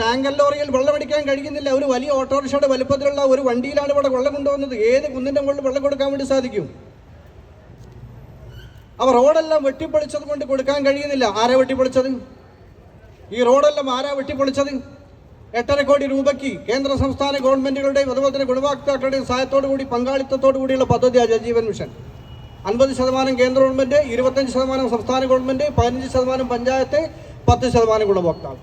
Tanker ലോറിയിൽ വെള്ളമടിക്കാൻ കഴിയുന്നില്ല. ഒരു വലിയ ഓട്ടോറിക്ഷയുടെ വലുപ്പത്തിലുള്ള ഒരു വണ്ടിയിലാണ് ഇവിടെ വെള്ളം കൊണ്ടുവന്നത്. ഏത് കുന്നിന്റെ മുകളിൽ വെള്ളം കൊടുക്കാൻ വേണ്ടി സാധിക്കും? അവ റോഡെല്ലാം വെട്ടിപ്പൊളിച്ചത് കൊണ്ട് കൊടുക്കാൻ കഴിയുന്നില്ല. ആരാ വെട്ടിപ്പൊളിച്ചത്? ഈ റോഡെല്ലാം ആരാ വെട്ടിപ്പൊളിച്ചത്? എട്ടര കോടി രൂപയ്ക്ക് കേന്ദ്ര സംസ്ഥാന ഗവൺമെന്റുകളുടെയും അതുപോലെ തന്നെ ഗുണഭോക്താക്കളുടെയും സഹായത്തോടു കൂടി പങ്കാളിത്തത്തോടു കൂടിയുള്ള മിഷൻ. അൻപത് ശതമാനം കേന്ദ്ര ഗവൺമെന്റ് ഇരുപത്തഞ്ച് ശതമാനം സംസ്ഥാന ഗവൺമെന്റ് പതിനഞ്ച് ശതമാനം പഞ്ചായത്ത് പത്ത് ശതമാനം ഗുണഭോക്താവ്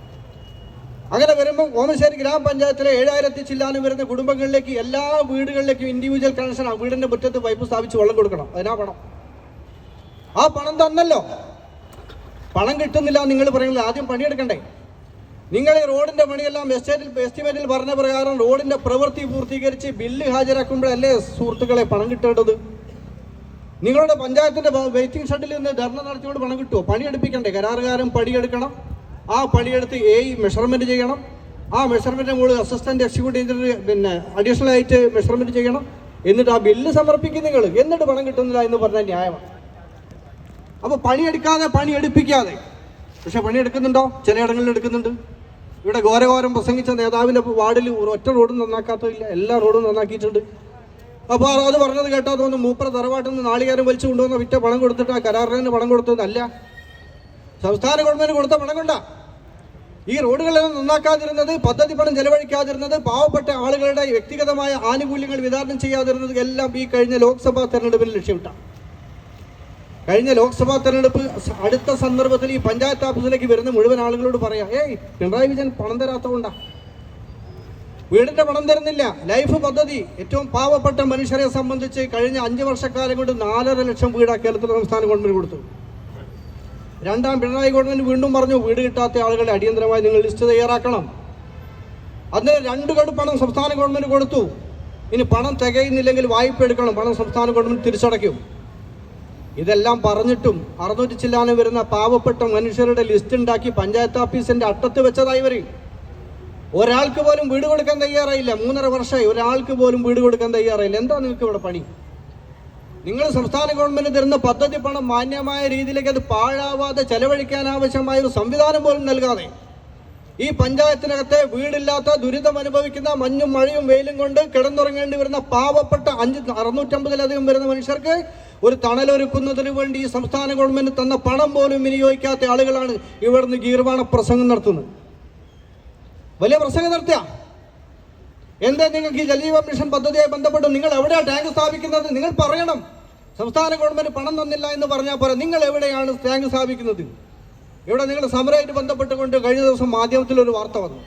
അങ്ങനെ വരുമ്പോൾ ഓമശ്ശേരി ഗ്രാമപഞ്ചായത്തിലെ ഏഴായിരത്തി ചില്ലാനും വരുന്ന കുടുംബങ്ങളിലേക്ക് എല്ലാ വീടുകളിലേക്കും ഇൻഡിവിജ്വൽ കണക്ഷൻ ആ വീടിന്റെ മുറ്റത്ത് പൈപ്പ് സ്ഥാപിച്ച് വെള്ളം കൊടുക്കണം. അതിനാ പണം. ആ പണം തന്നല്ലോ. പണം കിട്ടുന്നില്ല നിങ്ങൾ പറയുന്നത് ആദ്യം പണിയെടുക്കണ്ടേ. നിങ്ങൾ ഈ റോഡിന്റെ പണിയെല്ലാം എസ്റ്റേറ്റിൽ എസ്റ്റിമേറ്റിൽ പറഞ്ഞ പ്രകാരം റോഡിന്റെ പ്രവൃത്തി പൂർത്തീകരിച്ച് ബില്ല് ഹാജരാക്കുമ്പോഴല്ലേ സുഹൃത്തുക്കളെ പണം കിട്ടേണ്ടത്? നിങ്ങളുടെ പഞ്ചായത്തിന്റെ വെയിറ്റിംഗ് ഷെഡിൽ നിന്ന് ധർണ നടത്തിയോട് പണം കിട്ടുമോ പണിയെടുപ്പിക്കണ്ടേ? കരാറുകാരൻ പണിയെടുക്കണം. ആ പണിയെടുത്ത് എ മെഷർമെന്റ് ചെയ്യണം. ആ മെഷർമെന്റ് മുകളിൽ അസിസ്റ്റന്റ് എക്സിക്യൂട്ടീവ് എഞ്ചിനീയർ പിന്നെ അഡീഷണൽ ആയിട്ട് മെഷർമെന്റ് ചെയ്യണം. എന്നിട്ട് ആ ബില്ല് സമർപ്പിക്കും നിങ്ങൾ. എന്നിട്ട് പണം കിട്ടുന്നില്ല എന്ന് പറഞ്ഞ ന്യായമാണ്. അപ്പോൾ പണിയെടുക്കാതെ പണിയെടുപ്പിക്കാതെ. പക്ഷെ പണിയെടുക്കുന്നുണ്ടോ? ചിലയിടങ്ങളിൽ എടുക്കുന്നുണ്ട്. ഇവിടെ ഘോരഘോരം പ്രസംഗിച്ച നേതാവിന്റെ വാർഡിൽ ഒറ്റ റോഡും നന്നാക്കാത്തതില്ല. എല്ലാ റോഡും നന്നാക്കിയിട്ടുണ്ട്. അപ്പോൾ അത് പറഞ്ഞത് കേട്ടാ? തോന്നുന്നു മൂപ്പര തറവാട്ടിൽ നിന്ന് നാളികേരം വലിച്ചു കൊണ്ടുവന്ന വിറ്റ പണം കൊടുത്തിട്ട് ആ കരാറിന് പണം കൊടുത്തതല്ല. സംസ്ഥാന ഗവൺമെന്റ് കൊടുത്ത പണം കൊണ്ടാ. ഈ റോഡുകളെല്ലാം നന്നാക്കാതിരുന്നത് പദ്ധതി പണം ചെലവഴിക്കാതിരുന്നത് പാവപ്പെട്ട ആളുകളുടെ വ്യക്തിഗതമായ ആനുകൂല്യങ്ങൾ വിതരണം ചെയ്യാതിരുന്നത് എല്ലാം ഈ കഴിഞ്ഞ ലോക്സഭാ തെരഞ്ഞെടുപ്പിൽ ലക്ഷ്യമിട്ടാണ്. കഴിഞ്ഞ ലോക്സഭാ തെരഞ്ഞെടുപ്പ് അടുത്ത സന്ദർഭത്തിൽ ഈ പഞ്ചായത്ത് ഓഫീസിലേക്ക് വരുന്ന മുഴുവൻ ആളുകളോട് പറയാം ഏയ് പിണറായി വിജയൻ പണം തരാത്തതുകൊണ്ടാ. വീടിന്റെ പണം തരുന്നില്ല. ലൈഫ് പദ്ധതി. ഏറ്റവും പാവപ്പെട്ട മനുഷ്യരെ സംബന്ധിച്ച് കഴിഞ്ഞ അഞ്ച് വർഷക്കാലം കൊണ്ട് നാലര ലക്ഷം വീടാ കേരളത്തിലെ സംസ്ഥാന ഗവൺമെന്റ് കൊടുത്തു രണ്ടാം പിണറായി ഗവൺമെന്റ് വീണ്ടും പറഞ്ഞു വീട് കിട്ടാത്ത ആളുകളെ അടിയന്തരമായി നിങ്ങൾ ലിസ്റ്റ് തയ്യാറാക്കണം. അന്ന് രണ്ട് ഗഡു പണം സംസ്ഥാന ഗവൺമെന്റ് കൊടുത്തു. ഇനി പണം തികയുന്നില്ലെങ്കിൽ വായ്പ എടുക്കണം പണം സംസ്ഥാന ഗവൺമെന്റ് തിരിച്ചടയ്ക്കും. ഇതെല്ലാം പറഞ്ഞിട്ടും അറുന്നൂറ്റി ചില്ലാനം വരുന്ന പാവപ്പെട്ട മനുഷ്യരുടെ ലിസ്റ്റ് ഉണ്ടാക്കി പഞ്ചായത്ത് ഓഫീസിന്റെ അട്ടത്ത് വെച്ചതായി വരും ഒരാൾക്ക് പോലും വീട് കൊടുക്കാൻ തയ്യാറായില്ല. മൂന്നര വർഷമായി ഒരാൾക്ക് പോലും വീട് കൊടുക്കാൻ തയ്യാറായില്ല. എന്താ നിങ്ങൾക്ക് ഇവിടെ പണി? നിങ്ങൾ സംസ്ഥാന ഗവൺമെന്റ് തരുന്ന പദ്ധതി പണം മാന്യമായ രീതിയിലേക്ക് അത് പാഴാവാതെ ചെലവഴിക്കാൻ ആവശ്യമായ ഒരു സംവിധാനം പോലും നൽകാതെ ഈ പഞ്ചായത്തിനകത്തെ വീടില്ലാത്ത ദുരിതം അനുഭവിക്കുന്ന മഞ്ഞും മഴയും വെയിലും കൊണ്ട് കിടന്നുറങ്ങേണ്ടി വരുന്ന പാവപ്പെട്ട അഞ്ച് അറുന്നൂറ്റമ്പതിലധികം വരുന്ന മനുഷ്യർക്ക് ഒരു തണലൊരുക്കുന്നതിന് വേണ്ടി ഈ സംസ്ഥാന ഗവൺമെന്റ് തന്ന പണം പോലും വിനിയോഗിക്കാത്ത ആളുകളാണ് ഇവിടുന്ന് ഗീർവാണ പ്രസംഗം നടത്തുന്നത്. വലിയ പ്രസംഗം നടത്തിയ? എന്താ നിങ്ങൾക്ക് ഈ ജലജീവ മിഷൻ പദ്ധതിയായി ബന്ധപ്പെട്ട് നിങ്ങൾ എവിടെയാണ് ടാങ്ക് സ്ഥാപിക്കുന്നത്? നിങ്ങൾ പറയണം. സംസ്ഥാന ഗവൺമെന്റ് പണം തന്നില്ല എന്ന് പറഞ്ഞാൽ പോരാ. നിങ്ങൾ എവിടെയാണ് ടാങ്ക് സ്ഥാപിക്കുന്നത്? ഇവിടെ നിങ്ങൾ സമരമായിട്ട് ബന്ധപ്പെട്ടുകൊണ്ട് കഴിഞ്ഞ ദിവസം മാധ്യമത്തിൽ ഒരു വാർത്ത വന്നു.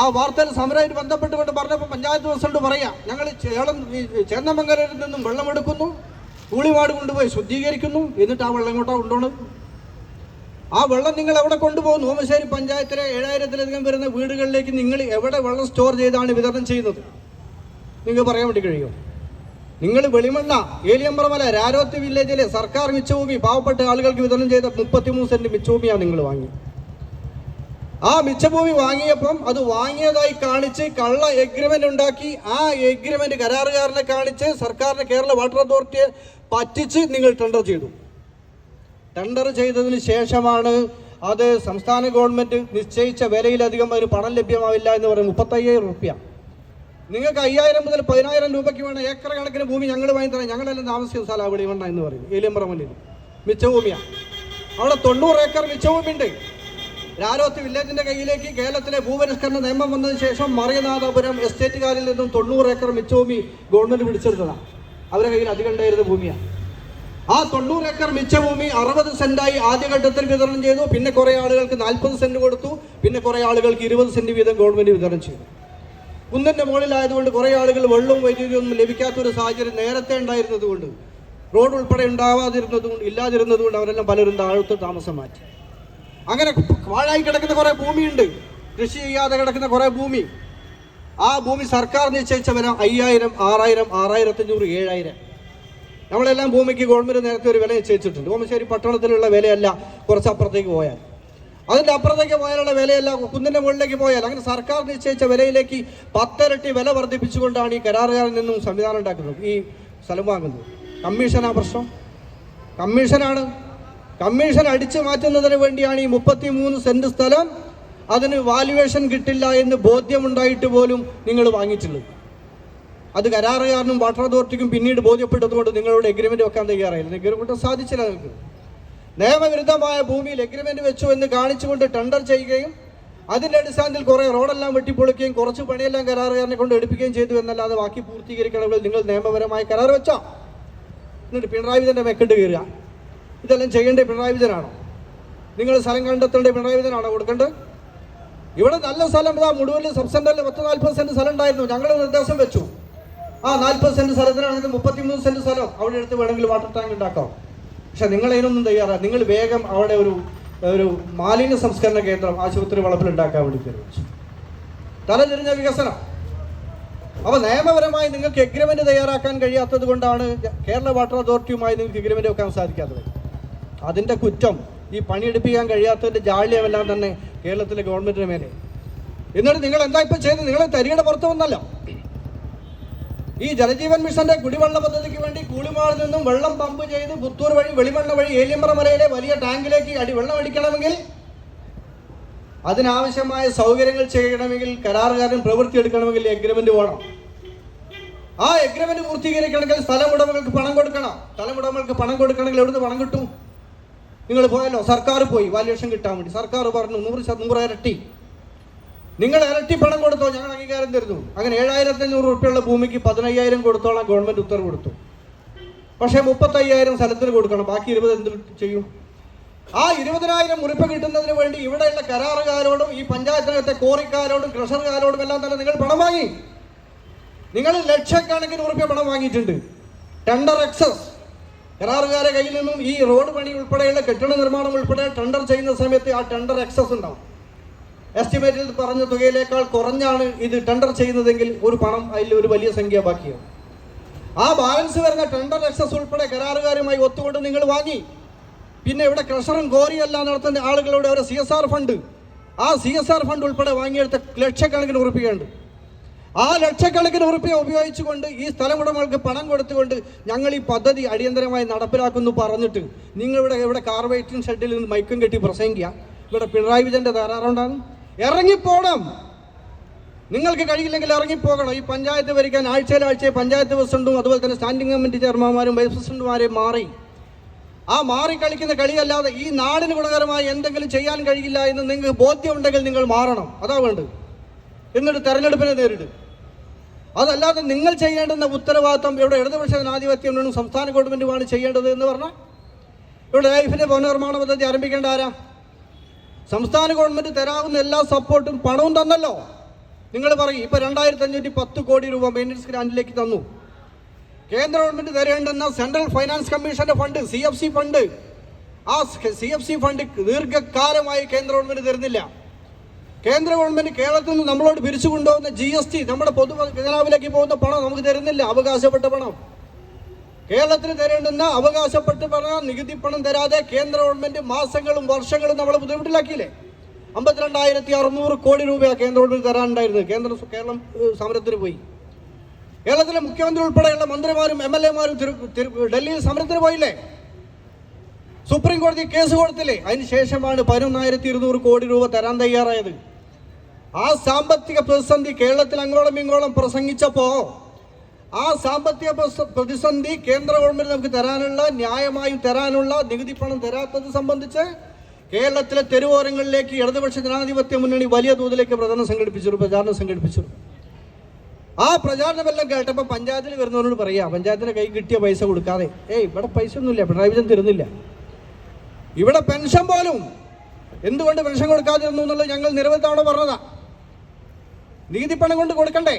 ആ വാർത്തയിൽ സമരമായിട്ട് ബന്ധപ്പെട്ടുകൊണ്ട് പറഞ്ഞപ്പോൾ പഞ്ചായത്ത് പ്രസിഡന്റ് പറയാം ഞങ്ങൾ ചേളം ഈ ചേന്നമംഗലത്തിൽ നിന്നും വെള്ളമെടുക്കുന്നു കൂളിമാട് കൊണ്ടുപോയി ശുദ്ധീകരിക്കുന്നു എന്നിട്ട് ആ വെള്ളം ഇങ്ങോട്ടാ കൊണ്ടുപോകണം ആ വെള്ളം നിങ്ങൾ എവിടെ കൊണ്ടുപോകുന്നു? ഓമശ്ശേരി പഞ്ചായത്തിലെ ഏഴായിരത്തിലധികം വരുന്ന വീടുകളിലേക്ക് നിങ്ങൾ എവിടെ വെള്ളം സ്റ്റോർ ചെയ്താണ് വിതരണം ചെയ്യുന്നത്? നിങ്ങൾക്ക് പറയാൻ വേണ്ടി കഴിയുമോ? നിങ്ങൾ വെളിമണ്ണ ഏലിയമ്പ്രമല രാരോത്ത് വില്ലേജിലെ സർക്കാർ മിച്ചഭൂമി പാവപ്പെട്ട ആളുകൾക്ക് വിതരണം ചെയ്ത മുപ്പത്തിമൂന്ന് സെന്റ് മിച്ചഭൂമിയാണ് നിങ്ങൾ വാങ്ങി ആ മിച്ചഭൂമി വാങ്ങിയപ്പം അത് വാങ്ങിയതായി കാണിച്ച് കള്ള എഗ്രിമെന്റ് ഉണ്ടാക്കി ആ എഗ്രിമെന്റ് കരാറുകാരനെ കാണിച്ച് സർക്കാരിന് കേരള വാട്ടർ അതോറിറ്റിയെ പറ്റിച്ച് നിങ്ങൾ ടെൻഡർ ചെയ്തു. ടെൻഡർ ചെയ്തതിന് ശേഷമാണ് അത് സംസ്ഥാന ഗവൺമെന്റ് നിശ്ചയിച്ച വിലയിലധികം അതിന് പണം ലഭ്യമാവില്ല എന്ന് പറയും മുപ്പത്തയ്യായിരം റുപ്യ നിങ്ങൾക്ക് അയ്യായിരം മുതൽ പതിനായിരം രൂപയ്ക്ക് വേണം ഏക്കർ കണക്കിന് ഭൂമി ഞങ്ങൾ വാങ്ങി തരാം. ഞങ്ങളെല്ലാം താമസിക്കുന്ന സ്ഥലം അവിടെ വേണ്ട എന്ന് പറയും. ഏലിയമ്പ്രമല്ലിൽ മിച്ചഭൂമിയാണ് അവിടെ തൊണ്ണൂറ് ഏക്കർ മിച്ചഭൂമി ഉണ്ട് രാരോത്ത് വില്ലേജിന്റെ കയ്യിലേക്ക് കേരളത്തിലെ ഭൂപരിഷ്കരണ നിയമം വന്നതിന് ശേഷം മറിയനാഥപുരം എസ്റ്റേറ്റുകാരിൽ നിന്നും തൊണ്ണൂറ് ഏക്കർ മിച്ചഭൂമി ഗവൺമെന്റ് പിടിച്ചെടുത്തതാണ് അവരുടെ കയ്യിൽ അധികം ഭൂമിയാണ് ആ തൊണ്ണൂറ് ഏക്കർ മിച്ചഭൂമി അറുപത് സെന്റായി ആദ്യഘട്ടത്തിൽ വിതരണം ചെയ്തു. പിന്നെ കുറേ ആളുകൾക്ക് നാൽപ്പത് സെന്റ് കൊടുത്തു. പിന്നെ കുറേ ആളുകൾക്ക് ഇരുപത് സെന്റ് വീതം ഗവൺമെന്റ് വിതരണം ചെയ്തു. കുന്നിന്റെ മുകളിലായതുകൊണ്ട് കുറേ ആളുകൾ വെള്ളവും വൈദ്യുതിയൊന്നും ലഭിക്കാത്ത ഒരു സാഹചര്യം നേരത്തെ ഉണ്ടായിരുന്നതുകൊണ്ട് റോഡ് ഉൾപ്പെടെ ഉണ്ടാവാതിരുന്നത് കൊണ്ട് ഇല്ലാതിരുന്നത് കൊണ്ട് അവരെല്ലാം പലരും താഴത്ത് താമസം മാറ്റി. അങ്ങനെ വാഴായി കിടക്കുന്ന കുറെ ഭൂമിയുണ്ട്. കൃഷി ചെയ്യാതെ കിടക്കുന്ന കുറേ ഭൂമി. ആ ഭൂമി സർക്കാർ നിശ്ചയിച്ച വില അയ്യായിരം ആറായിരം ആറായിരത്തഞ്ഞൂറ് ഏഴായിരം. നമ്മളെല്ലാം ഭൂമിക്ക് ഗവൺമെന്റ് നേരത്തെ ഒരു വില നിശ്ചയിച്ചിട്ടുണ്ട്. ഓമശ്ശേരി പട്ടണത്തിലുള്ള വിലയല്ല കുറച്ച് അപ്പുറത്തേക്ക് പോയാൽ. അതിന്റെ അപ്പുറത്തേക്ക് പോയാലുള്ള വിലയല്ല കുന്നിന്റെ മുകളിലേക്ക് പോയാൽ അങ്ങനെ സർക്കാർ നിശ്ചയിച്ച വിലയിലേക്ക് പത്തിരട്ടി വില വർദ്ധിപ്പിച്ചുകൊണ്ടാണ് ഈ കരാറുകാരിൽ നിന്നും സംവിധാനം ഉണ്ടാക്കുന്നത്. ഈ സ്ഥലം വാങ്ങുന്നത്. കമ്മീഷനാ പ്രശ്നം. കമ്മീഷനാണ്. കമ്മീഷൻ അടിച്ചു മാറ്റുന്നതിന് വേണ്ടിയാണ് ഈ മുപ്പത്തി മൂന്ന് സെന്റ് സ്ഥലം അതിന് വാല്യുവേഷൻ കിട്ടില്ല എന്ന് ബോധ്യമുണ്ടായിട്ട് പോലും നിങ്ങൾ വാങ്ങിയിട്ടുള്ളത്. അത് കരാറുകാരനും വാട്ടർ അതോറിറ്റിക്കും പിന്നീട് ബോധ്യപ്പെട്ടതുകൊണ്ട് നിങ്ങളോട് എഗ്രിമെന്റ് വെക്കാൻ തയ്യാറായില്ല. എഗ്രിമെന്റ് സാധിച്ചില്ല നിങ്ങൾക്ക്. നിയമവിരുദ്ധമായ ഭൂമിയിൽ എഗ്രിമെന്റ് വെച്ചു എന്ന് കാണിച്ചുകൊണ്ട് ടെൻഡർ ചെയ്യുകയും അതിന്റെ അടിസ്ഥാനത്തിൽ കുറെ റോഡെല്ലാം വെട്ടിപ്പൊളിക്കുകയും കുറച്ച് പണിയെല്ലാം കരാറുകാരനെ കൊണ്ട് എടുപ്പിക്കുകയും ചെയ്തു എന്നല്ലാതെ ബാക്കി പൂർത്തീകരിക്കണമെങ്കിൽ നിങ്ങൾ നിയമപരമായ കരാർ വെച്ചോ? എന്നിട്ട് പിണറായി വിജയന്റെ മെക്കണ്ട് കയറുക ഇതെല്ലാം ചെയ്യേണ്ടത് പിണറായി വിജയനാണോ? നിങ്ങൾ സ്ഥലം കണ്ടെത്തേണ്ടത് പിണറായി വിജയനാണോ കൊടുക്കേണ്ടത്? ഇവിടെ നല്ല സ്ഥലം ഇതാ മുഴുവൻ സബ് സെന്ററിൽ പത്ത് നാൽപ്പത് സെന്റ് സ്ഥലം ഉണ്ടായിരുന്നു. ഞങ്ങൾ നിർദ്ദേശം വെച്ചു. ആ നാൽപ്പത് സെന്റ് സ്ഥലത്തിനാണെങ്കിൽ മുപ്പത്തിമൂന്ന് സെന്റ് സ്ഥലം. അവിടെ എടുത്ത് വേണമെങ്കിൽ വാട്ടർ ടാങ്ക് ഉണ്ടാക്കാം. പക്ഷെ നിങ്ങൾ അതിനൊന്നും തയ്യാറാ. നിങ്ങൾ വേഗം അവിടെ ഒരു ഒരു മാലിന്യ സംസ്കരണ കേന്ദ്രം ആശുപത്രി വളപ്പിൽ ഉണ്ടാക്കാൻ വേണ്ടി തീരുമാനിച്ചു തലതിരിഞ്ഞ വികസനം. അപ്പൊ നിയമപരമായി നിങ്ങൾക്ക് എഗ്രിമെന്റ് തയ്യാറാക്കാൻ കഴിയാത്തത് കൊണ്ടാണ് കേരള വാട്ടർ അതോറിറ്റിയുമായി നിങ്ങൾക്ക് എഗ്രിമെന്റ് വെക്കാൻ സാധിക്കാത്തത്. അതിന്റെ കുറ്റം ഈ പണിയെടുപ്പിക്കാൻ കഴിയാത്തതിന്റെ ജാള്യമെല്ലാം തന്നെ കേരളത്തിലെ ഗവൺമെന്റിന് മേലെ എന്നിട്ട് നിങ്ങൾ എന്താ ഇപ്പൊ ചെയ്ത് നിങ്ങൾ തരികയുടെ പുറത്ത് വന്നല്ല. ഈ ജലജീവൻ മിഷന്റെ കുടിവെള്ള പദ്ധതിക്ക് വേണ്ടി കൂളിമാളിൽ നിന്നും വെള്ളം പമ്പ് ചെയ്ത് പുത്തൂർ വഴി വെളിമണ്ണ വഴി ഏലിയമ്പ്ര മലയിലെ വലിയ ടാങ്കിലേക്ക് അടി വെള്ളം അടിക്കണമെങ്കിൽ അതിനാവശ്യമായ സൗകര്യങ്ങൾ ചെയ്യണമെങ്കിൽ കരാറുകാരൻ പ്രവൃത്തി എടുക്കണമെങ്കിൽ എഗ്രിമെന്റ് വേണം ആ എഗ്രിമെന്റ് പൂർത്തീകരിക്കണമെങ്കിൽ സ്ഥലമുടമകൾക്ക് പണം കൊടുക്കണം. സ്ഥലമുടമകൾക്ക് പണം കൊടുക്കണമെങ്കിൽ എവിടുന്ന് പണം കിട്ടും? നിങ്ങൾ പോയല്ലോ സർക്കാർ പോയി. വാല്യുവേഷൻ കിട്ടാൻ വേണ്ടി. സർക്കാർ പറഞ്ഞു നൂറ് നൂറ് ഇരട്ടി നിങ്ങൾ ഇരട്ടി പണം കൊടുത്തോ ഞങ്ങൾ അംഗീകാരം തരുന്നു. അങ്ങനെ ഏഴായിരത്തി അഞ്ഞൂറ് റുപ്യുള്ള ഭൂമിക്ക് പതിനയ്യായിരം കൊടുത്തോളം ഗവൺമെന്റ് ഉത്തരവ് കൊടുത്തു. പക്ഷേ മുപ്പത്തയ്യായിരം സ്ഥലത്തിന് കൊടുക്കണം ബാക്കി ഇരുപത് എന്ത് ചെയ്യും? ആ ഇരുപതിനായിരം മുറിപ്പ് കിട്ടുന്നതിന് വേണ്ടി ഇവിടെയുള്ള കരാറുകാരോടും ഈ പഞ്ചായത്തിനകത്തെ കോറിക്കാരോടും ക്രഷറുകാരോടും എല്ലാം തന്നെ നിങ്ങൾ പണം വാങ്ങി. നിങ്ങൾ ലക്ഷക്കണക്കിന് ഉറുപ്പ്യ പണം വാങ്ങിയിട്ടുണ്ട്. Tender excess. കരാറുകാരെ കയ്യിൽ നിന്നും ഈ റോഡ് പണി ഉൾപ്പെടെയുള്ള കെട്ടിട നിർമ്മാണം ഉൾപ്പെടെ ടെണ്ടർ ചെയ്യുന്ന സമയത്ത് ആ ടെണ്ടർ എക്സസ് ഉണ്ടാവും. എസ്റ്റിമേറ്റിൽ പറഞ്ഞ തുകയിലേക്കാൾ കുറഞ്ഞാണ് ഇത് ടെൻഡർ ചെയ്യുന്നതെങ്കിൽ ഒരു പണം അതിൽ ഒരു വലിയ സംഖ്യ ബാക്കിയാണ് ആ ബാലൻസ് വരുന്ന ടെൻഡർ എക്സസ് ഉൾപ്പെടെ കരാറുകാരുമായി ഒത്തുകൊണ്ട് നിങ്ങൾ വാങ്ങി. പിന്നെ ഇവിടെ ക്രഷറും കോറിയെല്ലാം നടത്തുന്ന ആളുകളുടെ ഒരു സി എസ് ആർ ഫണ്ട് ആ സി എസ് ആർ ഫണ്ട് ഉൾപ്പെടെ വാങ്ങിയെടുത്ത ലക്ഷക്കണക്കിന് ഉറപ്പിക്കുണ്ട് ആ ലക്ഷക്കണക്കിന് ഉറപ്പിയെ ഉപയോഗിച്ചുകൊണ്ട് ഈ സ്ഥലമുടമകൾക്ക് പണം കൊടുത്തുകൊണ്ട് ഞങ്ങൾ ഈ പദ്ധതി അടിയന്തരമായി നടപ്പിലാക്കുന്നു പറഞ്ഞിട്ട് നിങ്ങളിവിടെ ഇവിടെ ഇവിടെ കാർ വെയിറ്റിംഗ് ഷെഡിൽ നിന്ന് മൈക്കും കെട്ടി പ്രസംഗിക്കുക. ഇവിടെ പിണറായി വിജയന്റെ തകരാറുണ്ടാകും ഇറങ്ങിപ്പോണം. നിങ്ങൾക്ക് കഴിയില്ലെങ്കിൽ ഇറങ്ങിപ്പോകണം. ഈ പഞ്ചായത്ത് ഭരിക്കാൻ ആഴ്ചയിൽ ആഴ്ചയിൽ പഞ്ചായത്ത് പ്രസിഡന്റും അതുപോലെ തന്നെ സ്റ്റാൻഡിംഗ് കമ്മിറ്റി ചെയർമാന്മാരും വൈസ് പ്രസിഡന്റുമാരെയും മാറി. ആ മാറി കളിക്കുന്ന കളിയല്ലാതെ ഈ നാടിന് ഗുണകരമായി എന്തെങ്കിലും ചെയ്യാൻ കഴിയില്ല എന്ന് നിങ്ങൾക്ക് ബോധ്യമുണ്ടെങ്കിൽ നിങ്ങൾ മാറണം. അതാ വേണ്ടത്. എന്നിട്ട് തെരഞ്ഞെടുപ്പിനെ നേരിടും. അതല്ലാതെ നിങ്ങൾ ചെയ്യേണ്ടുന്ന ഉത്തരവാദിത്വം ഇവിടെ ഇടതുപക്ഷ ജനാധിപത്യം സംസ്ഥാന ഗവൺമെന്റുമാണ് ചെയ്യേണ്ടത് എന്ന് പറഞ്ഞാൽ ഇവിടെ ലൈഫിന്റെ പുനർനിർമ്മാണ പദ്ധതി ആരംഭിക്കേണ്ട ആരാ? സംസ്ഥാന ഗവൺമെന്റ് തരാവുന്ന എല്ലാ സപ്പോർട്ടും പണവും തന്നല്ലോ. നിങ്ങൾ പറയും ഇപ്പൊ രണ്ടായിരത്തി അഞ്ഞൂറ്റി പത്ത് കോടി രൂപ മെയിന്റനൻസ് ഗ്രാൻഡിലേക്ക് തന്നു. കേന്ദ്ര ഗവൺമെന്റ് തരേണ്ടുന്ന സെൻട്രൽ ഫൈനാൻസ് കമ്മീഷന്റെ fund C F C fund ആ സി എഫ് സി ഫണ്ട് ദീർഘകാലമായി കേന്ദ്ര ഗവൺമെന്റ് തരുന്നില്ല. കേന്ദ്ര ഗവൺമെന്റ് കേരളത്തിൽ നിന്ന് നമ്മളോട് പിരിച്ചു കൊണ്ടുപോകുന്ന ജി എസ് ടി നമ്മുടെ പൊതു പോകുന്ന പണം നമുക്ക് തരുന്നില്ല അവകാശപ്പെട്ട പണം. കേരളത്തിന് തരേണ്ടുന്ന അവകാശപ്പെട്ട് പറഞ്ഞ നികുതി പണം തരാതെ കേന്ദ്ര ഗവൺമെന്റ് മാസങ്ങളും വർഷങ്ങളും നമ്മൾ ബുദ്ധിമുട്ടിലാക്കിയില്ലേ? അമ്പത്തിരണ്ടായിരത്തി അറുന്നൂറ് കോടി രൂപയാണ് കേന്ദ്ര ഗവൺമെന്റ് തരാനുണ്ടായിരുന്നത്. കേന്ദ്ര കേരളം സമരത്തിന് പോയി. കേരളത്തിലെ മുഖ്യമന്ത്രി ഉൾപ്പെടെയുള്ള മന്ത്രിമാരും എം എൽ എമാരും ഡൽഹിയിൽ സമരത്തിന് പോയില്ലേ? സുപ്രീം കോടതി കേസ് കൊടുത്തില്ലേ? അതിന് ശേഷമാണ് പതിനൊന്നായിരത്തി ഇരുന്നൂറ് കോടി രൂപ തരാൻ തയ്യാറായത്. ആ സാമ്പത്തിക പ്രതിസന്ധി കേരളത്തിൽ അങ്ങോളം ഇങ്ങോളം പ്രസംഗിച്ചപ്പോ ആ സാമ്പത്തിക പ്രതിസന്ധി കേന്ദ്ര ഗവൺമെന്റ് നമുക്ക് തരാനുള്ള ന്യായമായും തരാനുള്ള നികുതി പണം തരാത്തത് സംബന്ധിച്ച് കേരളത്തിലെ തെരുവോരങ്ങളിലേക്ക് ഇടതുപക്ഷ ജനാധിപത്യ മുന്നണി വലിയ തോതിലേക്ക് പ്രചരണം സംഘടിപ്പിച്ചു പ്രചാരണം സംഘടിപ്പിച്ചു ആ പ്രചാരണമെല്ലാം കേട്ടപ്പോൾ പഞ്ചായത്തിൽ വരുന്നവരോട് പറയാ പഞ്ചായത്തിന് കൈ കിട്ടിയ പൈസ കൊടുക്കാതെ ഏയ് ഇവിടെ പൈസ ഒന്നുമില്ല പിണറായി വിജയൻ തരുന്നില്ല. ഇവിടെ പെൻഷൻ പോലും എന്തുകൊണ്ട് പെൻഷൻ കൊടുക്കാതിരുന്നു എന്നുള്ളത് ഞങ്ങൾ നിരവധി തവണ പറഞ്ഞതാ. നീതിപ്പണം കൊണ്ട് കൊടുക്കണ്ടേ?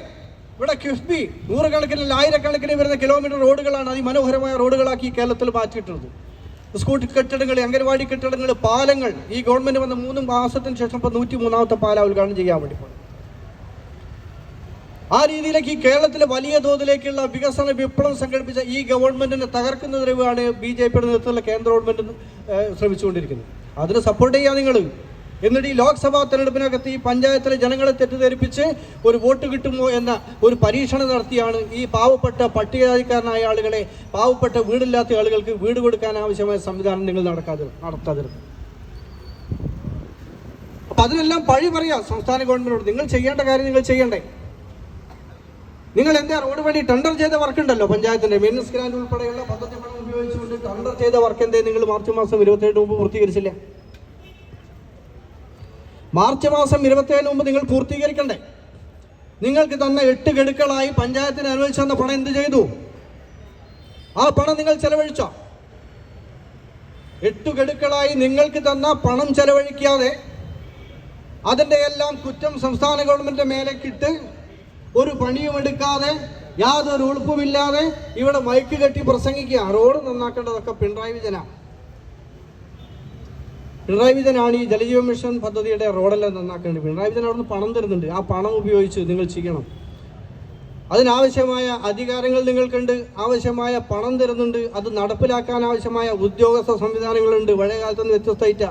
ഇവിടെ കിഫ്ബി നൂറുകണക്കിന് ആയിരക്കണക്കിന് വരുന്ന കിലോമീറ്റർ റോഡുകളാണ് അതിമനോഹരമായ റോഡുകളാക്കി കേരളത്തിൽ മാറ്റിയിട്ടുള്ളത് സ്കൂൾ കെട്ടിടങ്ങൾ അംഗൻവാടി കെട്ടിടങ്ങൾ പാലങ്ങൾ ഈ ഗവൺമെന്റ് വന്ന മൂന്ന് മാസത്തിന് ശേഷം ഇപ്പൊ നൂറ്റി മൂന്നാമത്തെ പാല ഉദ്ഘാടനം ചെയ്യാൻ വേണ്ടി പോയി ആ രീതിയിലേക്ക് ഈ കേരളത്തിലെ വലിയ തോതിലേക്കുള്ള വികസന വിപ്ലവം സംഘടിപ്പിച്ച ഈ ഗവൺമെന്റിനെ തകർക്കുന്ന തെരുവാണ് ബി ജെ പിയുടെ നേതൃത്വത്തിലുള്ള കേന്ദ്ര ഗവൺമെന്റ് ശ്രമിച്ചുകൊണ്ടിരിക്കുന്നത്. അതിന് സപ്പോർട്ട് ചെയ്യാൻ നിങ്ങൾ എന്നിട്ട് ഈ ലോക്സഭാ തെരഞ്ഞെടുപ്പിനകത്ത് ഈ പഞ്ചായത്തിലെ ജനങ്ങളെ തെറ്റിദ്ധരിപ്പിച്ച് ഒരു വോട്ട് കിട്ടുമോ എന്ന ഒരു പരീക്ഷണം നടത്തിയാണ് ഈ പാവപ്പെട്ട പട്ടികജാതിക്കാരനായ ആളുകളെ പാവപ്പെട്ട വീടില്ലാത്ത ആളുകൾക്ക് വീട് കൊടുക്കാൻ ആവശ്യമായ സംവിധാനം നിങ്ങൾ നടക്കാതെ നടത്താതിരുന്നത്. അപ്പൊ അതിനെല്ലാം പഴി പറയാം സംസ്ഥാന ഗവൺമെന്റിനോട്. നിങ്ങൾ ചെയ്യേണ്ട കാര്യം നിങ്ങൾ ചെയ്യണ്ടേ? നിങ്ങൾ എന്താ റോഡ് വഴി ടെൻഡർ ചെയ്ത വർക്ക് ഉണ്ടല്ലോ പഞ്ചായത്തിന്റെ? മെയിനസ് ഗ്രാൻഡ് ഉൾപ്പെടെയുള്ള പദ്ധതി ഉപയോഗിച്ചുകൊണ്ട് ടെൻഡർ ചെയ്ത വർക്ക് എന്തേ? നിങ്ങൾ മാർച്ച് മാസം ഇരുപത്തേഴിന് മുമ്പ് പൂർത്തീകരിച്ചില്ല? മാർച്ച് മാസം ഇരുപത്തേഴിന് മുമ്പ് നിങ്ങൾ പൂർത്തീകരിക്കണ്ടേ? നിങ്ങൾക്ക് തന്ന എട്ട് ഗഡുക്കളായി പഞ്ചായത്തിന് അനുവദിച്ചു തന്ന പണം എന്ത് ചെയ്തു? ആ പണം നിങ്ങൾ ചെലവഴിച്ചോ? എട്ട് ഗഡുക്കളായി നിങ്ങൾക്ക് തന്ന പണം ചെലവഴിക്കാതെ അതിന്റെ എല്ലാം കുറ്റം സംസ്ഥാന ഗവൺമെന്റ് മേലേക്കിട്ട് ഒരു പണിയും എടുക്കാതെ യാതൊരു ഉളുപ്പുമില്ലാതെ ഇവിടെ മൈക്ക് കെട്ടി പ്രസംഗിക്കുക. റോഡ് നന്നാക്കേണ്ടതൊക്കെ പിണറായി വിജയനാണ്. പിണറായി വിജയനാണ് ഈ ജലജീവ മിഷൻ പദ്ധതിയുടെ റോഡെല്ലാം നന്നാക്കേണ്ടത് പിണറായി വിജയൻ അവിടുന്ന് പണം തരുന്നുണ്ട്. ആ പണം ഉപയോഗിച്ച് നിങ്ങൾ ചെയ്യണം. അതിനാവശ്യമായ അധികാരങ്ങൾ നിങ്ങൾക്കുണ്ട്. ആവശ്യമായ പണം തരുന്നുണ്ട്. അത് നടപ്പിലാക്കാൻ ആവശ്യമായ ഉദ്യോഗസ്ഥ സംവിധാനങ്ങളുണ്ട്. പഴയകാലത്ത് നിന്ന് വ്യത്യസ്തമായിട്ട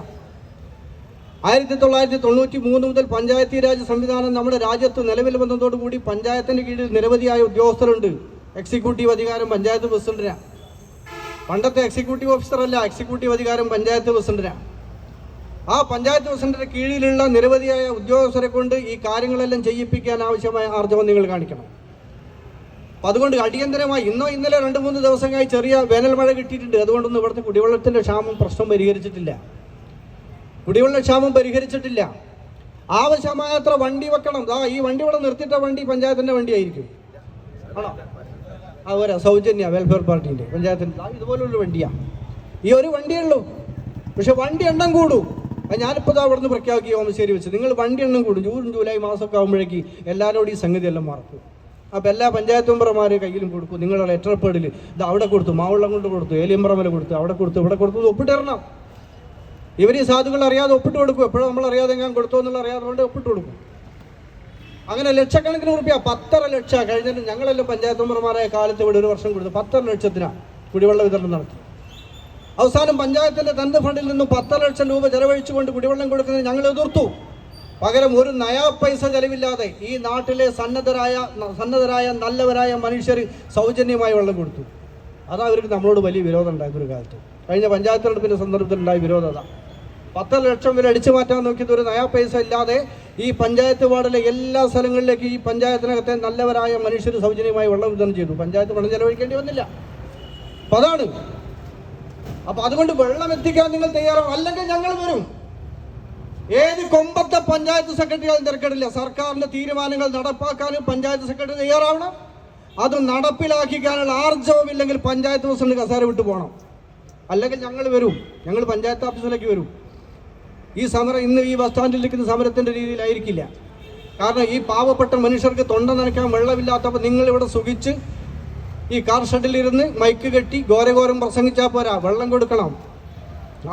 ആയിരത്തി തൊള്ളായിരത്തി തൊണ്ണൂറ്റി മൂന്ന് മുതൽ പഞ്ചായത്തി രാജ് സംവിധാനം നമ്മുടെ രാജ്യത്ത് നിലവിൽ വന്നതോടുകൂടി പഞ്ചായത്തിന്റെ കീഴിൽ നിരവധിയായ ഉദ്യോഗസ്ഥരുണ്ട്. എക്സിക്യൂട്ടീവ് അധികാരം പഞ്ചായത്ത് പ്രസിഡന്റിനാണ് പണ്ടത്തെ എക്സിക്യൂട്ടീവ് ഓഫീസർ അല്ല എക്സിക്യൂട്ടീവ് അധികാരം പഞ്ചായത്ത് പ്രസിഡന്റിനാണ് ആ പഞ്ചായത്ത് പ്രസിഡന്റിന്റെ കീഴിലുള്ള നിരവധിയായ ഉദ്യോഗസ്ഥരെ കൊണ്ട് ഈ കാര്യങ്ങളെല്ലാം ചെയ്യിപ്പിക്കാൻ ആവശ്യമായ ആർജവം നിങ്ങൾ കാണിക്കണം. അപ്പം അതുകൊണ്ട് അടിയന്തരമായി ഇന്നോ ഇന്നലെ രണ്ട് മൂന്ന് ദിവസമായി ചെറിയ വേനൽ മഴ കിട്ടിയിട്ടുണ്ട്. അതുകൊണ്ടൊന്നും ഇവിടുത്തെ കുടിവെള്ളത്തിന്റെ ക്ഷാമം പ്രശ്നം പരിഹരിച്ചിട്ടില്ല. കുടിവെള്ള ക്ഷാമം പരിഹരിച്ചിട്ടില്ല. ആവശ്യമായത്ര വണ്ടി വെക്കണം. ആ ഈ വണ്ടി ഇവിടെ നിർത്തിയിട്ട വണ്ടി പഞ്ചായത്തിന്റെ വണ്ടിയായിരിക്കും. ആണോ? ആ ഒരു സൗജന്യ വെൽഫെയർ പാർട്ടിന്റെ പഞ്ചായത്തിന്റെ. ദാ ഇതുപോലുള്ള വണ്ടിയാ. ഈ ഒരു വണ്ടിയേ ഉള്ളൂ. പക്ഷെ വണ്ടി എണ്ണം കൂടും. അത് ഇതാ അവിടെ നിന്ന് പ്രഖ്യാപിക്കുക ഓമശ്ശേരി വെച്ച്. നിങ്ങൾ വണ്ടി എണ്ണം കൂടും. ജൂൺ ജൂലൈ മാസമൊക്കെ ആകുമ്പോഴേക്ക് എല്ലാവരോടും ഈ സംഗതി എല്ലാം മറക്കും അപ്പോൾ എല്ലാ പഞ്ചായത്ത് മെമ്പർമാരെ കയ്യിലും കൊടുക്കും. നിങ്ങളുടെ പേഡിൽ ഇത് അവിടെ കൊടുത്തു മാവുള്ളം കൊണ്ട് കൊടുത്തു ഏലിയമ്പറമല കൊടുത്തു അവിടെ കൊടുത്തു ഇവിടെ കൊടുത്തു ഒപ്പിട്ടിരണം ഇവർ ഈ സാധുക്കൾ അറിയാതെ ഒപ്പിട്ട് കൊടുക്കും. എപ്പോഴും നമ്മൾ അറിയാതെ ഞാൻ കൊടുത്തു എന്നുള്ള അറിയാതെ ഒപ്പിട്ട് കൊടുക്കും. അങ്ങനെ ലക്ഷക്കണക്കിന് റുപ്യ പത്തര ലക്ഷ കഴിഞ്ഞിട്ട് ഞങ്ങളെല്ലാം പഞ്ചായത്ത് മെമ്പർമാരായ കാലത്ത് ഇവിടെ ഒരു വർഷം കൊടുത്തു. പത്തര ലക്ഷത്തിനാണ് കുടിവെള്ള വിതരണം നടത്തി. അവസാനം പഞ്ചായത്തിന്റെ തന്റെ ഫണ്ടിൽ നിന്നും പത്ത് ലക്ഷം രൂപ ചെലവഴിച്ചുകൊണ്ട് കുടിവെള്ളം കൊടുക്കുന്നത് ഞങ്ങൾ എതിർത്തു. പകരം ഒരു നയാ പൈസ ചെലവില്ലാതെ ഈ നാട്ടിലെ സന്നദ്ധരായ സന്നദ്ധരായ നല്ലവരായ മനുഷ്യർ സൗജന്യമായി വെള്ളം കൊടുത്തു. അതാ അവർക്ക് നമ്മളോട് വലിയ വിരോധം ഉണ്ടായ ഒരു കാലത്ത്. കഴിഞ്ഞ പഞ്ചായത്ത് തെരഞ്ഞെടുപ്പിന്റെ സന്ദർഭത്തിലുണ്ടായ വിരോധത പത്ത് ലക്ഷം വരെ അടിച്ചു മാറ്റാൻ നോക്കിയത് ഒരു നയാ പൈസ ഇല്ലാതെ ഈ പഞ്ചായത്ത് വാർഡിലെ എല്ലാ സ്ഥലങ്ങളിലേക്ക് ഈ പഞ്ചായത്തിനകത്തെ നല്ലവരായ മനുഷ്യർ സൗജന്യമായി വെള്ളം വിതരണം ചെയ്തു. പഞ്ചായത്ത് വെള്ളം ചെലവഴിക്കേണ്ടി വന്നില്ല. അതാണ് അപ്പൊ അതുകൊണ്ട് വെള്ളം എത്തിക്കാൻ നിങ്ങൾ തയ്യാറാവും. അല്ലെങ്കിൽ ഞങ്ങൾ വരും. ഏത് കൊമ്പത്തെ പഞ്ചായത്ത് സെക്രട്ടറികളും തിരക്കിടില്ല. സർക്കാരിന്റെ തീരുമാനങ്ങൾ നടപ്പാക്കാനും പഞ്ചായത്ത് സെക്രട്ടറി തയ്യാറാവണം. അത് നടപ്പിലാക്കിക്കാനുള്ള ആർജവമില്ലെങ്കിൽ പഞ്ചായത്ത് പ്രസിഡന്റ് കസാര വിട്ടു പോകണം. അല്ലെങ്കിൽ ഞങ്ങൾ വരും. ഞങ്ങൾ പഞ്ചായത്ത് ഓഫീസിലേക്ക് വരും. ഈ സമരം ഇന്ന് ഈ ബസ് സ്റ്റാൻഡിൽ നിൽക്കുന്ന സമരത്തിന്റെ രീതിയിലായിരിക്കില്ല. കാരണം ഈ പാവപ്പെട്ട മനുഷ്യർക്ക് തൊണ്ട നനയ്ക്കാൻ വെള്ളമില്ലാത്തപ്പോൾ നിങ്ങളിവിടെ സുഖിച്ച് ഈ കാർ ഷെഡിലിരുന്ന് മൈക്ക് കെട്ടി ഘോരഘോരം പ്രസംഗിച്ചാൽ പോരാ. വെള്ളം കൊടുക്കണം.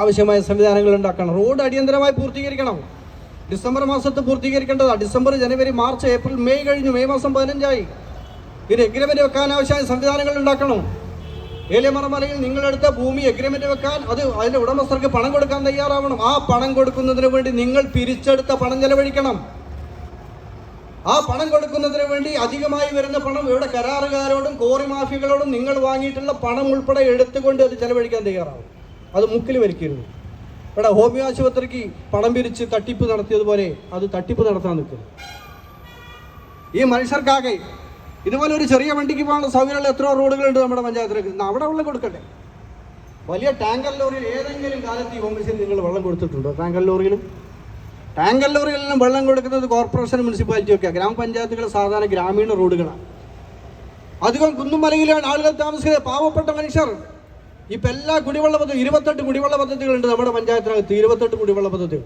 ആവശ്യമായ സംവിധാനങ്ങൾ ഉണ്ടാക്കണം. റോഡ് അടിയന്തരമായി പൂർത്തീകരിക്കണം. ഡിസംബർ മാസത്ത് പൂർത്തീകരിക്കേണ്ടതാണ് December January March April May കഴിഞ്ഞു. മെയ് മാസം പതിനഞ്ചായി. ഇത് എഗ്രിമെന്റ് വെക്കാൻ ആവശ്യമായ സംവിധാനങ്ങൾ ഉണ്ടാക്കണം. ഏലിയമറമലയിൽ നിങ്ങളെടുത്ത ഭൂമി എഗ്രിമെന്റ് വെക്കാൻ അത് അതിന്റെ ഉടമസ്ഥർക്ക് പണം കൊടുക്കാൻ തയ്യാറാവണം. ആ പണം കൊടുക്കുന്നതിന് വേണ്ടി നിങ്ങൾ പിരിച്ചെടുത്ത പണം ചെലവഴിക്കണം. ആ പണം കൊടുക്കുന്നതിന് വേണ്ടി അധികമായി വരുന്ന പണം ഇവിടെ കരാറുകാരോടും കോറി മാഫിയകളോടും നിങ്ങൾ വാങ്ങിയിട്ടുള്ള പണം ഉൾപ്പെടെ എടുത്തുകൊണ്ട് അത് ചെലവഴിക്കാൻ തയ്യാറാവും. അത് മുക്കിൽ വലിക്കരുത്. ഇവിടെ ഹോമിയോ ആശുപത്രിക്ക് പണം പിരിച്ച് തട്ടിപ്പ് നടത്തിയതുപോലെ അത് തട്ടിപ്പ് നടത്താൻ നിൽക്കുന്നു ഈ മനുഷ്യർക്കാകെ ഇതുപോലെ ഒരു ചെറിയ വണ്ടിക്ക് പോകാനുള്ള സൗകര്യമുള്ള എത്രയോ റോഡുകളുണ്ട് നമ്മുടെ പഞ്ചായത്തിലേക്ക്. അവിടെ വെള്ളം കൊടുക്കട്ടെ വലിയ ടാങ്കർ ലോറിയിൽ ഏതെങ്കിലും കാലത്ത് ഈ കോൺഗ്രസിൽ നിങ്ങൾ വെള്ളം കൊടുത്തിട്ടുണ്ടോ? ടാങ്കർ ലോറിയിലും? ടാങ്കർ ലോറികളിലും വെള്ളം കൊടുക്കുന്നത് കോർപ്പറേഷൻ മുനിസിപ്പാലിറ്റി ഒക്കെ ഗ്രാമപഞ്ചായത്തുകൾ സാധാരണ ഗ്രാമീണ റോഡുകളാണ്. അധികം കുന്നുമലയിലാണ് ആളുകൾ താമസിക്കുന്നത്. പാവപ്പെട്ട മനുഷ്യർ. ഇപ്പം എല്ലാ കുടിവെള്ള പദ്ധതി ഇരുപത്തെട്ട് കുടിവെള്ള പദ്ധതികളുണ്ട് നമ്മുടെ പഞ്ചായത്തിനകത്ത്. ഇരുപത്തെട്ട് കുടിവെള്ള പദ്ധതികൾ.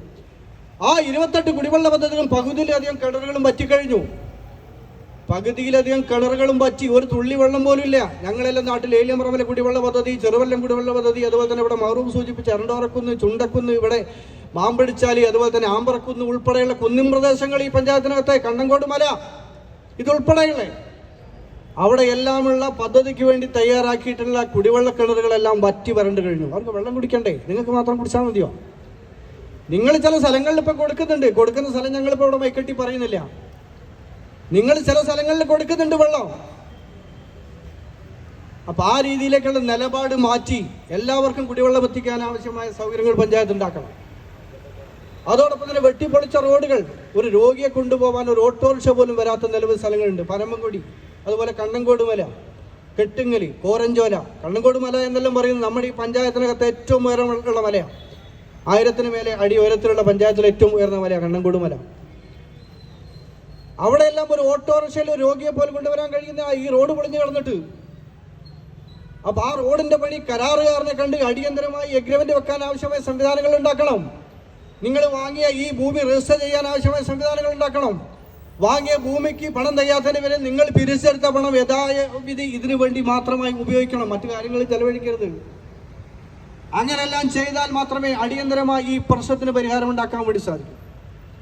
ആ ഇരുപത്തെട്ട് കുടിവെള്ള പദ്ധതികളും പകുതിയിലധികം കിണറുകളും പറ്റിക്കഴിഞ്ഞു പകുതിയിലധികം കിണറുകളും പറ്റി ഒരു തുള്ളി വെള്ളം പോലും ഇല്ല. ഞങ്ങളെല്ലാം നാട്ടിൽ ഏലിയമറമല കുടിവെള്ള പദ്ധതി ചെറുവെല്ലം കുടിവെള്ള പദ്ധതി അതുപോലെ തന്നെ ഇവിടെ മറുപ് സൂചിപ്പിച്ച് എറണ്ടോറക്കുന്ന് ചുണ്ടക്കുന്ന് ഇവിടെ മാമ്പടിച്ചാലി അതുപോലെ തന്നെ ആമ്പറക്കുന്ന് ഉൾപ്പെടെയുള്ള കുന്നിൻ പ്രദേശങ്ങൾ ഈ പഞ്ചായത്തിനകത്തെ കണ്ണങ്കോട് മല ഇതുൾപ്പെടെയുള്ള അവിടെ എല്ലാമുള്ള പദ്ധതിക്ക് വേണ്ടി തയ്യാറാക്കിയിട്ടുള്ള കുടിവെള്ള കിണറുകളെല്ലാം വറ്റി വരണ്ട് കഴിഞ്ഞു. അവർക്ക് വെള്ളം കുടിക്കണ്ടേ? നിങ്ങൾക്ക് മാത്രം കുടിച്ചാൽ മതിയോ? നിങ്ങൾ ചില സ്ഥലങ്ങളിൽ ഇപ്പൊ കൊടുക്കുന്നുണ്ട്. കൊടുക്കുന്ന സ്ഥലം ഞങ്ങളിപ്പോ ഇവിടെ മൈക്കെട്ടി പറയുന്നില്ല. നിങ്ങൾ ചില സ്ഥലങ്ങളിൽ കൊടുക്കുന്നുണ്ട് വെള്ളം. അപ്പൊ ആ രീതിയിലേക്കുള്ള നിലപാട് മാറ്റി എല്ലാവർക്കും കുടിവെള്ളം എത്തിക്കാൻ ആവശ്യമായ സൗകര്യങ്ങൾ പഞ്ചായത്ത് ഉണ്ടാക്കണം. അതോടൊപ്പം തന്നെ വെട്ടിപ്പൊളിച്ച റോഡുകൾ ഒരു രോഗിയെ കൊണ്ടുപോകാൻ ഒരു ഓട്ടോറിക്ഷ പോലും വരാത്ത നിലവിൽ സ്ഥലങ്ങളുണ്ട്. പനമ്പൻകുടി അതുപോലെ കണ്ണങ്കോട് മല കെട്ടുങ്ങലി കോരഞ്ചോല. കണ്ണങ്കോട് മല എന്നെല്ലാം പറയുന്നത് നമ്മുടെ ഈ പഞ്ചായത്തിനകത്ത് ഏറ്റവും ഉയരമുള്ള മലയാണ്. ആയിരത്തിന് മേലെ അടി ഉയരത്തിലുള്ള പഞ്ചായത്തിലെ ഏറ്റവും ഉയർന്ന മലയാണ് കണ്ണങ്കോട് മല. അവിടെയെല്ലാം ഒരു ഓട്ടോറിക്ഷയിൽ ഒരു രോഗിയെ പോലും കൊണ്ടുവരാൻ കഴിയുന്ന ഈ റോഡ് പൊളിഞ്ഞു കിടന്നിട്ട്. അപ്പൊ ആ റോഡിന്റെ പണി കരാറുകാരനെ കണ്ട് അടിയന്തരമായി എഗ്രിമെന്റ് വെക്കാൻ ആവശ്യമായ സംവിധാനങ്ങൾ ഉണ്ടാക്കണം. നിങ്ങൾ വാങ്ങിയ ഈ ഭൂമി രജിസ്റ്റർ ചെയ്യാൻ ആവശ്യമായ സംവിധാനങ്ങൾ ഉണ്ടാക്കണം. വാങ്ങിയ ഭൂമിക്ക് പണം തയ്യാത്തതിന് വരെ നിങ്ങൾ പിരിച്ചെടുത്ത പണം യഥാവിധി ഇതിനു വേണ്ടി മാത്രമായി ഉപയോഗിക്കണം. മറ്റു കാര്യങ്ങളിൽ ചെലവഴിക്കരുത്. അങ്ങനെല്ലാം ചെയ്താൽ മാത്രമേ അടിയന്തരമായി ഈ പ്രശ്നത്തിന് പരിഹാരം ഉണ്ടാക്കാൻ വേണ്ടി സാധിക്കൂ.